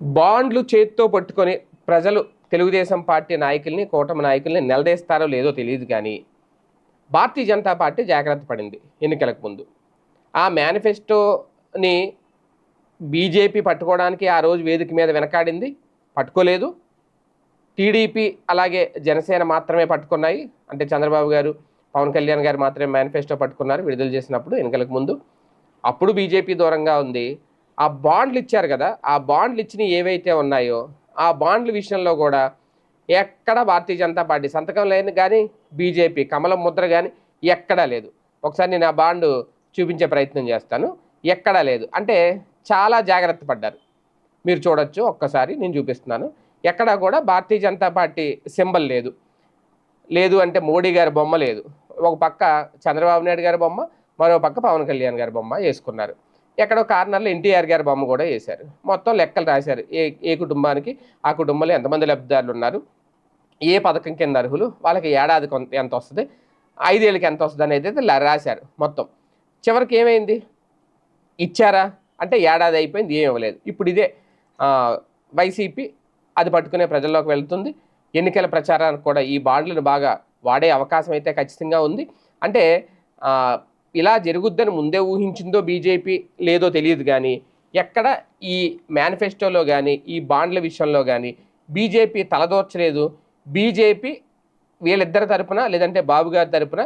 బాండ్లు చేతితో పట్టుకొని ప్రజలు తెలుగుదేశం పార్టీ నాయకుల్ని కూటమి నాయకుల్ని నిలదీస్తారో లేదో తెలియదు కానీ భారతీయ జనతా పార్టీ జాగ్రత్త పడింది ఎన్నికలకు ముందు. ఆ మేనిఫెస్టోని బీజేపీ పట్టుకోవడానికి ఆ రోజు వేదిక మీద వెనకాడింది పట్టుకోలేదు. టీడీపీ అలాగే జనసేన మాత్రమే పట్టుకున్నాయి. అంటే చంద్రబాబు గారు పవన్ కళ్యాణ్ గారు మాత్రమే మేనిఫెస్టో పట్టుకున్నారు విడుదల చేసినప్పుడు ఎన్నికలకు ముందు. అప్పుడు బీజేపీ దూరంగా ఉంది. ఆ బాండ్లు ఇచ్చారు కదా ఆ బాండ్లు ఇచ్చినవి ఏవైతే ఉన్నాయో ఆ బాండ్ల విషయంలో కూడా ఎక్కడ భారతీయ జనతా పార్టీ సంతకం లేని కానీ బీజేపీ కమలం ముద్ర కానీ ఎక్కడా లేదు. ఒకసారి నేను ఆ బాండ్ చూపించే ప్రయత్నం చేస్తాను. ఎక్కడా లేదు. అంటే చాలా జాగ్రత్త పడ్డారు. మీరు చూడొచ్చు ఒక్కసారి నేను చూపిస్తున్నాను. ఎక్కడా కూడా భారతీయ జనతా పార్టీ సింబల్ లేదు. లేదు అంటే మోడీ గారి బొమ్మ లేదు. ఒక పక్క చంద్రబాబు నాయుడు గారి బొమ్మ మరో పక్క పవన్ కళ్యాణ్ గారి బొమ్మ వేసుకున్నారు. ఎక్కడో కార్నర్లో ఎన్టీఆర్ గారి బొమ్మ కూడా వేశారు. మొత్తం లెక్కలు రాశారు. ఏ ఏ కుటుంబానికి ఆ కుటుంబంలో ఎంతమంది లబ్ధిదారులు ఉన్నారు? ఏ పథకం కింద అర్హులు? వాళ్ళకి ఏడాది కొంత ఎంత వస్తుంది? ఐదేళ్ళకి ఎంత వస్తుంది అనేది అయితే రాశారు మొత్తం. చివరికి ఏమైంది? ఇచ్చారా? అంటే ఏడాది అయిపోయింది ఏం ఇవ్వలేదు. ఇప్పుడు ఇదే వైసీపీ అది పట్టుకునే ప్రజల్లోకి వెళ్తుంది. ఎన్నికల ప్రచారానికి కూడా ఈ బాండ్లను బాగా వాడే అవకాశం అయితే ఖచ్చితంగా ఉంది. అంటే ఇలా జరుగుద్దని ముందే ఊహించిందో బీజేపీ లేదో తెలియదు కానీ ఎక్కడ ఈ మేనిఫెస్టోలో కానీ ఈ బాండ్ల విషయంలో కానీ బీజేపీ తలదోర్చలేదు. బీజేపీ వీళ్ళిద్దరి తరపున లేదంటే బాబు గారి తరపున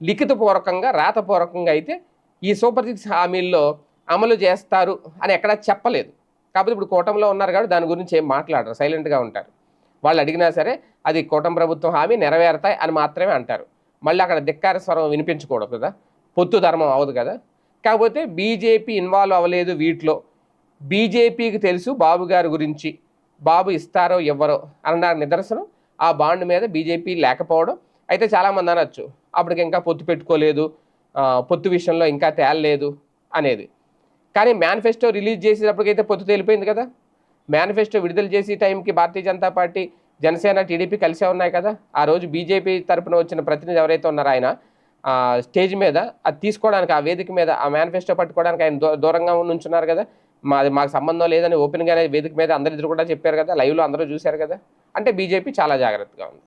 లిఖితపూర్వకంగా రాతపూర్వకంగా అయితే ఈ సూపర్ సిక్స్ హామీల్లో అమలు చేస్తారు అని ఎక్కడా చెప్పలేదు. కాకపోతే ఇప్పుడు కూటమిలో ఉన్నారు కాబట్టి దాని గురించి ఏం మాట్లాడరు సైలెంట్గా ఉంటారు. వాళ్ళు అడిగినా సరే అది కూటమి ప్రభుత్వం హామీ నెరవేరుతాయి అని మాత్రమే అంటారు. మళ్ళీ అక్కడ ధిక్కార స్వరం వినిపించకూడదు కదా. పొత్తు ధర్మం అవ్వదు కదా. కాకపోతే బీజేపీ ఇన్వాల్వ్ అవ్వలేదు వీటిలో. బీజేపీకి తెలుసు బాబు గారి గురించి బాబు ఇస్తారో ఇవ్వరో అన్నారు నిదర్శనం. ఆ బాండ్ మీద బీజేపీ లేకపోవడం అయితే చాలామంది అనొచ్చు. అప్పటికి ఇంకా పొత్తు పెట్టుకోలేదు. పొత్తు విషయంలో ఇంకా తేలలేదు అనేది. కానీ మేనిఫెస్టో రిలీజ్ చేసేటప్పటికైతే పొత్తు తేలిపోయింది కదా. మేనిఫెస్టో విడుదల చేసే టైంకి భారతీయ జనతా పార్టీ జనసేన టీడీపీ కలిసే ఉన్నాయి కదా. ఆ రోజు బీజేపీ తరపున వచ్చిన ప్రతినిధి ఎవరైతే ఉన్నారో ఆయన స్టేజ్ మీద అది తీసుకోవడానికి ఆ వేదిక మీద ఆ మేనిఫెస్టో పట్టుకోవడానికి ఆయన దూ- దూరంగా నుంచున్నారు కదా. మాది మాకు సంబంధం లేదని ఓపెన్గానే వేదిక మీద అందరు కూడా చెప్పారు కదా. లైవ్లో అందరూ చూశారు కదా. అంటే బీజేపీ చాలా జాగ్రత్తగా ఉంది.